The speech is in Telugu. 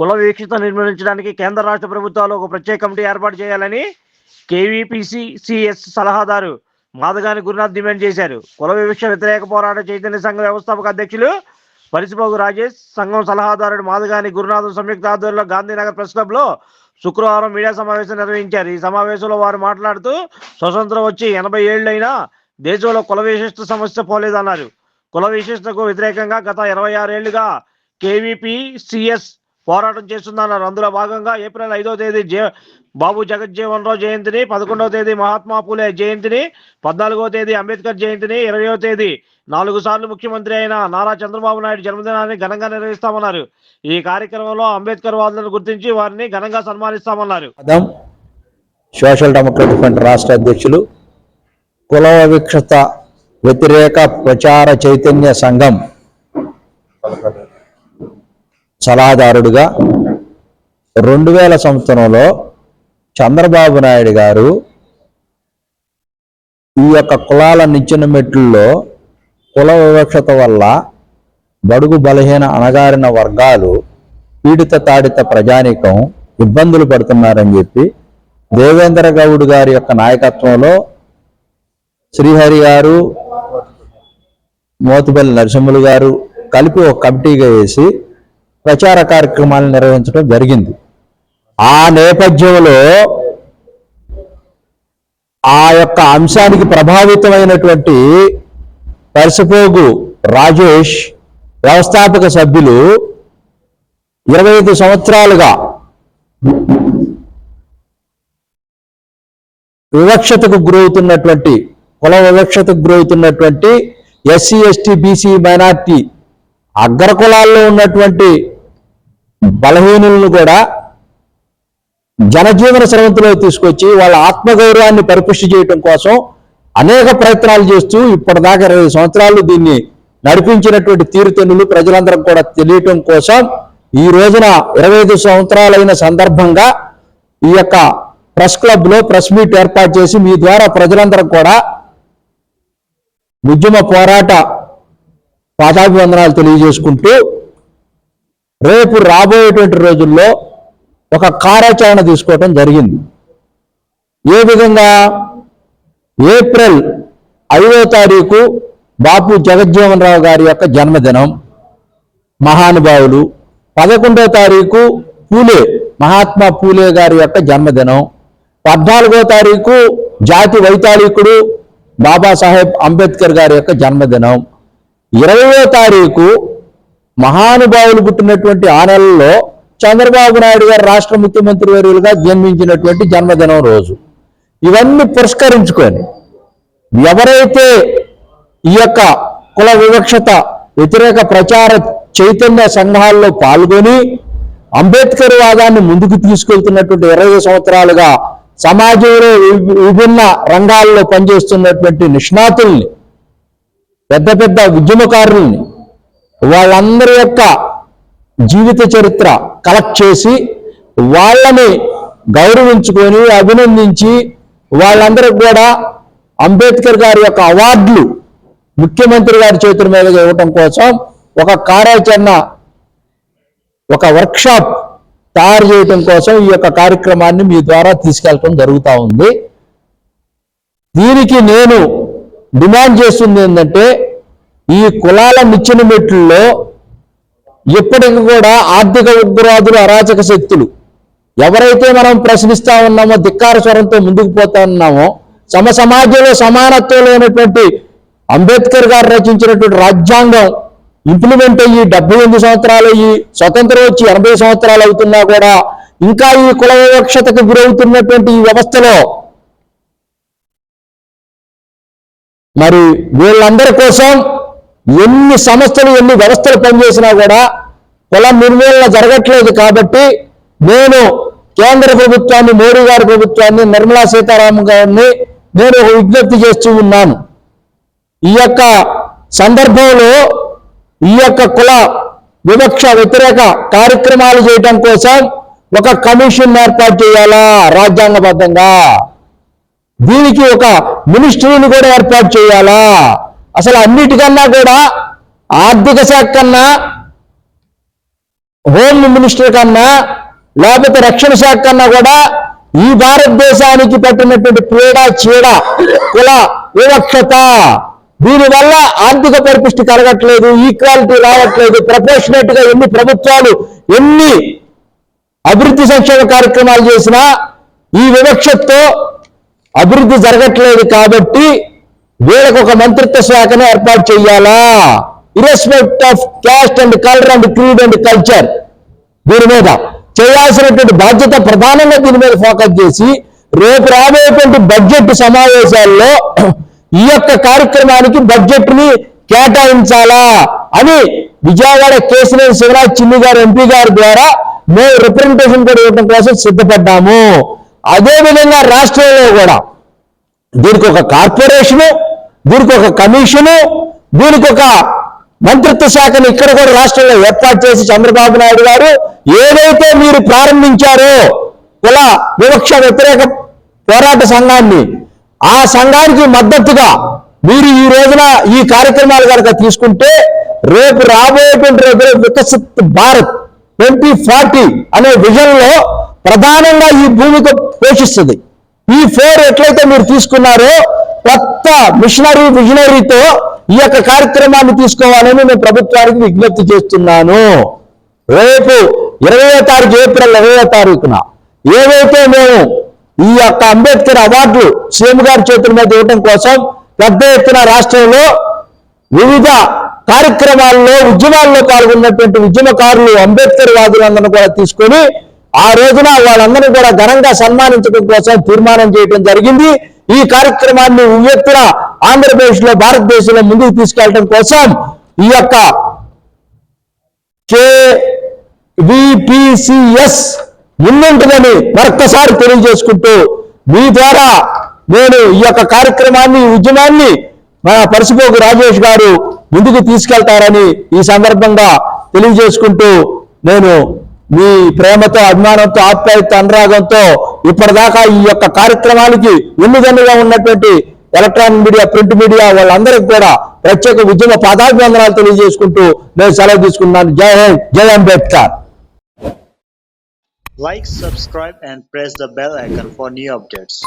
కుల వీక్షత నిర్మించడానికి కేంద్ర రాష్ట్ర ప్రభుత్వాలు ఒక ప్రత్యేక కమిటీ ఏర్పాటు చేయాలని కేవీపీసీసీఎస్ సలహాదారు మాదగాని గురునాథ్ డిమాండ్ చేశారు. కుల వివక్ష వ్యతిరేక పోరాట చైతన్య సంఘ వ్యవస్థాపక అధ్యక్షులు పరిసిపోగు రాజేష్ సంఘం సలహాదారుడు మాదగాని గురునాథ్ సంయుక్త ఆధ్వర్యంలో గాంధీనగర్ ప్రెస్ క్లబ్లో శుక్రవారం మీడియా సమావేశం నిర్వహించారు. ఈ సమావేశంలో వారు మాట్లాడుతూ స్వతంత్రం వచ్చి ఎనభై ఏళ్ళైనా దేశంలో కుల విశిష్ట సమస్య పోలేదన్నారు. కుల విశిష్టకు వ్యతిరేకంగా గత ఇరవై ఆరేళ్ళుగా కేవీపీ సిఎస్ పోరాటం చేస్తుందన్నారు అందులో భాగంగా ఏప్రిల్ ఐదవ తేదీ జే బాబు జగజ్జీవన్ రావు జయంతిని పదకొండవ తేదీ మహాత్మా పూలే జయంతిని పద్నాలుగో తేదీ అంబేద్కర్ జయంతిని ఇరవయో తేదీ నాలుగు సార్లు ముఖ్యమంత్రి అయిన నారా చంద్రబాబు నాయుడు జన్మదినాన్ని ఘనంగా నిర్వహిస్తామన్నారు. ఈ కార్యక్రమంలో అంబేద్కర్ వాదులను గుర్తించి వారిని ఘనంగా సన్మానిస్తామన్నారు. సోషల్ డెమోక్రటిక్ ఫ్రంట్ రాష్ట్ర అధ్యక్షులు కుల వివక్షత వ్యతిరేక ప్రచార చైతన్య సంఘం సలహాదారుడిగా రెండు వేల సంవత్సరంలో చంద్రబాబు నాయుడు గారు ఈ యొక్క కులాల నిచ్చెన మెట్లలో కుల వివక్షత వల్ల బడుగు బలహీన అణగారిన వర్గాలు పీడిత తాడిత ప్రజానీకం ఇబ్బందులు పడుతున్నారని చెప్పి దేవేంద్ర గౌడ్ గారి యొక్క నాయకత్వంలో శ్రీహరి గారు మోతుపల్లి నరసింహులు గారు కలిపి ఒక కమిటీగా వేసి ప్రచార కార్యక్రమాలను నిర్వహించడం జరిగింది. ఆ నేపథ్యంలో ఆ యొక్క అంశానికి ప్రభావితమైనటువంటి పరిసపోగు రాజేష్ వ్యవస్థాపక సభ్యులు ఇరవై ఐదు సంవత్సరాలుగా వివక్షతకు గురవుతున్నటువంటి కుల వివక్షతకు గురవుతున్నటువంటి ఎస్సీ ఎస్టీ బీసీ మైనార్టీ అగ్రకులాల్లో ఉన్నటువంటి బలహీనులను కూడా జనజీవన స్రవంతిలో తీసుకొచ్చి వాళ్ళ ఆత్మగౌరవాన్ని పరిపుష్టి చేయటం కోసం అనేక ప్రయత్నాలు చేస్తూ ఇప్పటిదాకా ఇరవై సంవత్సరాలు దీన్ని నడిపించినటువంటి తీరుతెన్నులు ప్రజలందరం కూడా తెలియటం కోసం ఈ రోజున ఇరవై ఐదు సంవత్సరాలైన సందర్భంగా ఈ యొక్క ప్రెస్ క్లబ్లో ప్రెస్ మీట్ ఏర్పాటు చేసి మీ ద్వారా ప్రజలందరం కూడా ఉద్యమ పోరాట పాదాభివందనాలు తెలియజేసుకుంటూ రేపు రాబోయేటువంటి రోజుల్లో ఒక కార్యాచరణ తీసుకోవటం జరిగింది. ఏ విధంగా? ఏప్రిల్ ఐదో తారీఖు బాపు జగజ్జీవన్ రావు గారి యొక్క జన్మదినం. మహానుభావులు పదకొండో తారీఖు పూలే మహాత్మా పూలే గారి యొక్క జన్మదినం. పద్నాలుగో తారీఖు జాతి వైతాళికుడు బాబాసాహెబ్ అంబేద్కర్ గారి యొక్క జన్మదినం. ఇరవయో తారీఖు మహానుభావులు పుట్టినటువంటి ఆ నెలలో చంద్రబాబు నాయుడు గారు రాష్ట్ర ముఖ్యమంత్రి వర్యులుగా జన్మించినటువంటి జన్మదినం రోజు. ఇవన్నీ పురస్కరించుకొని ఎవరైతే ఈ యొక్క కుల వివక్షత వ్యతిరేక ప్రచార చైతన్య సంఘాల్లో పాల్గొని అంబేద్కర్ వాదాన్ని ముందుకు తీసుకెళ్తున్నటువంటి ఇరవై సంవత్సరాలుగా సమాజంలో విభిన్న రంగాల్లో పనిచేస్తున్నటువంటి నిష్ణాతుల్ని పెద్ద పెద్ద ఉద్యమకారుల్ని వాళ్ళందరి యొక్క జీవిత చరిత్ర కలెక్ట్ చేసి వాళ్ళని గౌరవించుకొని అభినందించి వాళ్ళందరికి కూడా అంబేద్కర్ గారి యొక్క అవార్డులు ముఖ్యమంత్రి గారి చేతుల మీదుగా ఇవ్వటం కోసం ఒక కార్యాచరణ ఒక వర్క్షాప్ తయారు చేయటం కోసం ఈ యొక్క కార్యక్రమాన్ని మీ ద్వారా తీసుకెళ్ళటం జరుగుతూ ఉంది. దీనికి నేను డిమాండ్ చేస్తుంది ఏంటంటే ఈ కులాల నిచ్చెన మెట్లలో ఇప్పటికి కూడా ఆర్థిక ఉగ్రవాదులు అరాచక శక్తులు. ఎవరైతే మనం ప్రశ్నిస్తా ఉన్నామో ధిక్కార స్వరంతో ముందుకు పోతా ఉన్నామో సమ సమాజంలో సమానత్వం లేనటువంటి అంబేద్కర్ గారు రచించినటువంటి రాజ్యాంగం ఇంప్లిమెంట్ అయ్యి డెబ్బై ఎనిమిది సంవత్సరాలు అయ్యి స్వతంత్రం వచ్చి ఎనభై సంవత్సరాలు అవుతున్నా కూడా ఇంకా ఈ కుల వివక్షతకు గురవుతున్నటువంటి ఈ వ్యవస్థలో మరి వీళ్ళందరి కోసం ఎన్ని సంస్థలు ఎన్ని వ్యవస్థలు పనిచేసినా కూడా కుల నిర్మూలన జరగట్లేదు కాబట్టి నేను కేంద్ర ప్రభుత్వాన్ని మోడీ గారి ప్రభుత్వాన్ని నిర్మలా సీతారామన్ గారిని నేను ఒక విజ్ఞప్తి చేస్తూ ఉన్నాను. ఈ యొక్క సందర్భంలో ఈ యొక్క కుల వివక్ష వ్యతిరేక కార్యక్రమాలు చేయడం కోసం ఒక కమిషన్ ఏర్పాటు చేయాలా రాజ్యాంగబద్ధంగా? దీనికి ఒక మినిస్ట్రీని కూడా ఏర్పాటు చేయాలా? అసలు అన్నిటికన్నా కూడా ఆర్థిక శాఖ కన్నా హోమ్ మినిస్టర్ కన్నా లేకపోతే రక్షణ శాఖ కన్నా కూడా ఈ భారతదేశానికి పట్టినటువంటి పీడ చీడ కుల వివక్షత దీనివల్ల ఆర్థిక పరిపుష్టి కలగట్లేదు ఈక్వాలిటీ రావట్లేదు ప్రపోర్షనేట్గా ఎన్ని ప్రభుత్వాలు ఎన్ని అభివృద్ధి సంక్షేమ కార్యక్రమాలు చేసినా ఈ వివక్షతో అభివృద్ధి జరగట్లేదు కాబట్టి వీళ్ళకు ఒక మంత్రిత్వ శాఖను ఏర్పాటు చేయాలా? Irrespective of caste and colour and creed and culture దీని మీద చేయాల్సినటువంటి బాధ్యత ప్రధానంగా దీని మీద ఫోకస్ చేసి రేపు రాబోయేటువంటి బడ్జెట్ సమావేశాల్లో ఈ యొక్క కార్యక్రమానికి బడ్జెట్ని కేటాయించాలా? అని విజయవాడ కేశినేని శివరాజ్ చిన్ని గారు ఎంపీ గారి ద్వారా మేము రిప్రజెంటేషన్ కూడా ఇవ్వడం కోసం సిద్ధపడ్డాము. అదే విధంగా రాష్ట్రంలో కూడా దీనికి ఒక కార్పొరేషను దీనికి ఒక కమిషను దీనికి ఒక మంత్రిత్వ శాఖను ఇక్కడ కూడా రాష్ట్రంలో ఏర్పాటు చేసి చంద్రబాబు నాయుడు గారు ఏదైతే మీరు ప్రారంభించారో కుల వివక్ష వ్యతిరేక పోరాట సంఘాన్ని ఆ సంఘానికి మద్దతుగా మీరు ఈ రోజున ఈ కార్యక్రమాలు కనుక తీసుకుంటే రేపు రాబోయేటువంటి రోజుల్లో వికసిత్ భారత్ ట్వంటీ ఫార్టీ అనే విజన్లో ప్రధానంగా ఈ భూమిక పోషిస్తుంది. ఈ ఫోర్ ఎట్లయితే మీరు తీసుకున్నారో కొత్త మిషనరీ విజనరీతో ఈ యొక్క కార్యక్రమాన్ని తీసుకోవాలని నేను ప్రభుత్వానికి విజ్ఞప్తి చేస్తున్నాను. రేపు ఇరవయో తారీఖు ఏప్రిల్ ఇరవయో తారీఖున ఏవైతే మేము ఈ యొక్క అంబేద్కర్ అవార్డులు సీఎం గారి చేతుల మీద ఇవ్వడం కోసం పెద్ద ఎత్తున రాష్ట్రంలో వివిధ కార్యక్రమాల్లో ఉద్యమాల్లో పాల్గొన్నటువంటి ఉద్యమకారులు అంబేద్కర్ వాదులందరూ కూడా తీసుకొని ఆ రోజున వాళ్ళందరినీ కూడా ఘనంగా సన్మానించడం కోసం తీర్మానం చేయడం జరిగింది. ఈ కార్యక్రమాన్ని ఉవ్వెత్తున ఆంధ్రప్రదేశ్లో భారతదేశంలో ముందుకు తీసుకెళ్ళడం కోసం ఈ యొక్క కేవిపిసిఎస్ ముందుంటుందని మరొక్కసారి తెలియజేసుకుంటూ మీ ద్వారా నేను ఈ యొక్క కార్యక్రమాన్ని ఉద్యమాన్ని మన పరిసిపోకు రాజేష్ గారు ముందుకు తీసుకెళ్తారని ఈ సందర్భంగా తెలియజేసుకుంటూ నేను మీ ప్రేమతో అభిమానంతో ఆప్యాయత అనురాగంతో ఇప్పటిదాకా ఈ యొక్క కార్యక్రమానికి ఉన్నదన్నుగా ఉన్నటువంటి ఎలక్ట్రానిక్ మీడియా ప్రింట్ మీడియా వాళ్ళందరికీ కూడా ప్రత్యేక ఉద్యమ పాదాభివందనాలు తెలియజేసుకుంటూ నేను సెలవు తీసుకున్నాను Jai Hind Jai Ambedkar. Like subscribe and press the bell icon for new updates